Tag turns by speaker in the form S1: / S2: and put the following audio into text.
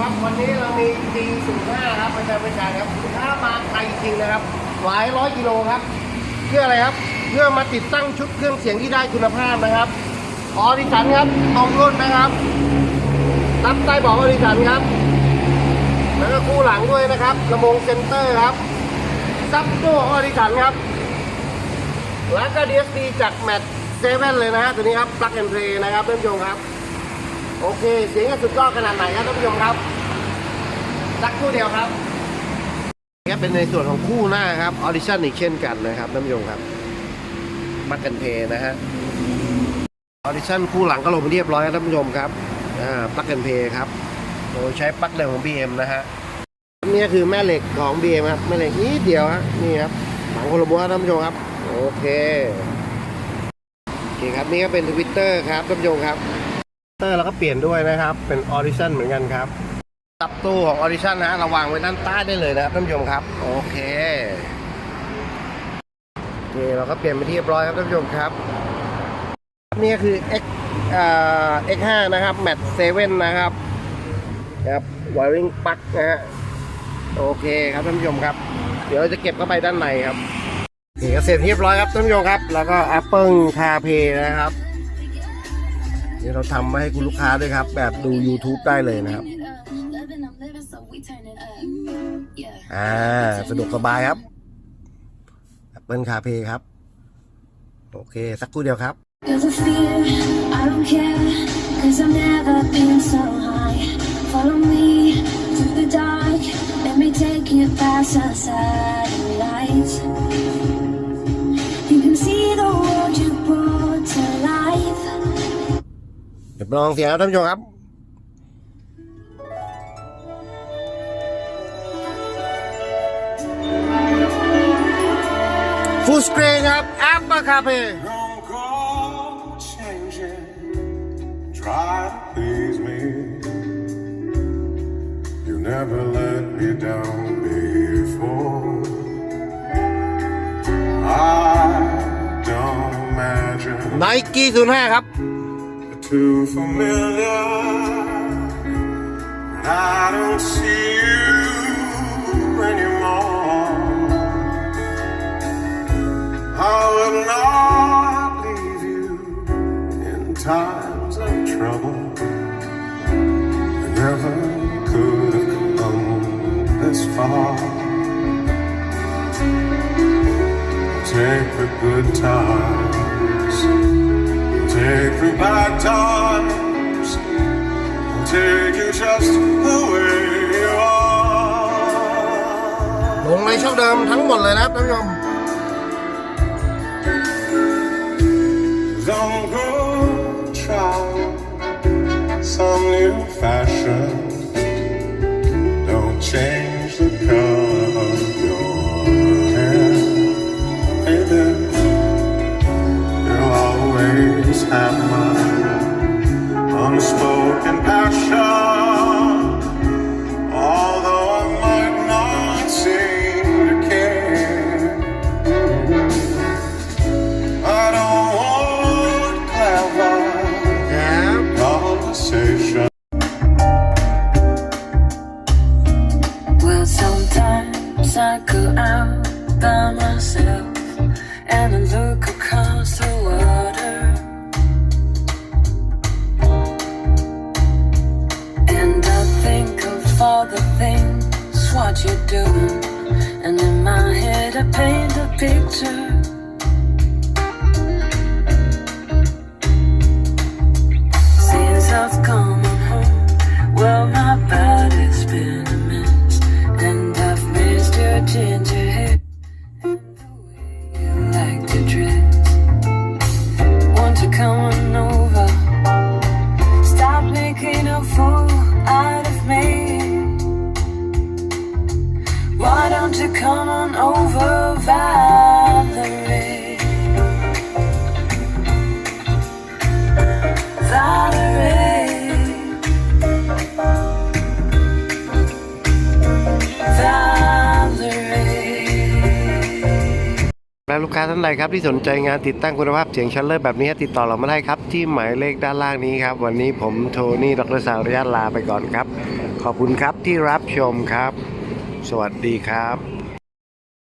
S1: ครับ วันนี้เรามี G05 ครับประจำเป็นกาครับข้ามาไกลจริงนะครับ หลายร้อยกิโลครับ เพื่ออะไรครับ เพื่อมาติดตั้งชุดเครื่องเสียงที่ได้คุณภาพนะครับออดิสันครับตรงรุ่นนะครับรับใต้เบอกออดิสันครับ แล้วก็คู่หลังด้วยนะครับลำโพงเซนเตอร์ครับซับโก้ออดิสันครับ แล้วก็ DSP จากแมทเซเว่นเลยนะฮะตัวนี้ครับ plug and play นะครับท่านผู้ชมครับ โอเค เสียงสุดยอดขนาดไหนครับท่านผู้ชมครับ สักครู่เดียวครับนี่เป็นในส่วนของคู่หน้าครับ Audition อีกเช่นกันนะครับท่านผู้ชมครับ plug and play นะฮะ Audition คู่หลังก็ลงเรียบร้อยครับท่านผู้ชมครับอ่า plug and play ครับโดยใช้ปลั๊กเดิมของ BM นะฮะนี่คือแม่เหล็กของ BM ครับแม่เหล็กนิดเดียวฮะนี่ครับหลังคนละม้วนท่านผู้ชมครับ โอเคโอเคครับนี่ก็เป็นทวิตเตอร์ครับท่านผู้ชมครับ เตอร์เราก็เปลี่ยนด้วยนะครับ เป็นออดิชั่นเหมือนกันครับตับตู้ของออดิชั่นนะฮะเราวางไว้ด้านใต้ได้เลยนะครับท่านผู้ชมครับ โอเคโอเคเราก็เปลี่ยนไปที่เรียบร้อยครับท่านผู้ชมครับนี่คือ X อ่า X5 นะครับ Mat 7นนะครับครับวาริงปั๊กนะฮะโอเคครับท่านผู้ชมครับ เดี๋ยวเราจะเก็บเข้าไปด้านในครับเคก็เสร็จเรียบร้อยครับท่านผู้ชมครับ แล้วก็ Apple CarPlay นะครับ นี่เราทำมาให้คุณลูกค้าด้วยครับ แบบดู YouTube ได้เลยนะครับ อ่า สะดวกสบายครับเป็นคาเฟ่ครับ โอเค สักครู่เดียวครับ
S2: Follow take you past sunset.
S1: เดี๋ยวลองเสียงครับท่านผู้ชมครับ ฟูลสกรีนครับ Apple CarPlay
S3: Don't go changing, try to please me. You never let me down before. I don't imagine
S1: Nike 05 ครับ
S3: you're too familiar. I don't see you anymore. I will not leave you in times of trouble. I never could have come this far. Take the good times, way
S1: này sau đêm thắng một lời đáp
S3: đúng không? Long some new fashion. Don't change the color. I
S4: go out by myself and I look across the water. And I think of all the things what you're doing. And in my head, I paint a picture. fall
S1: for ลูกค้าท่านใดครับที่สนใจงานติดตั้งคุณภาพเสียงชัลเลอร์แบบนี้ติดต่อเรามาได้ครับ ที่หมายเลขด้านล่างนี้ครับ วันนี้ผมโทนี่ดรสาวรยาลาไปก่อนครับ ขอบคุณครับที่รับชมครับ สวัสดีครับ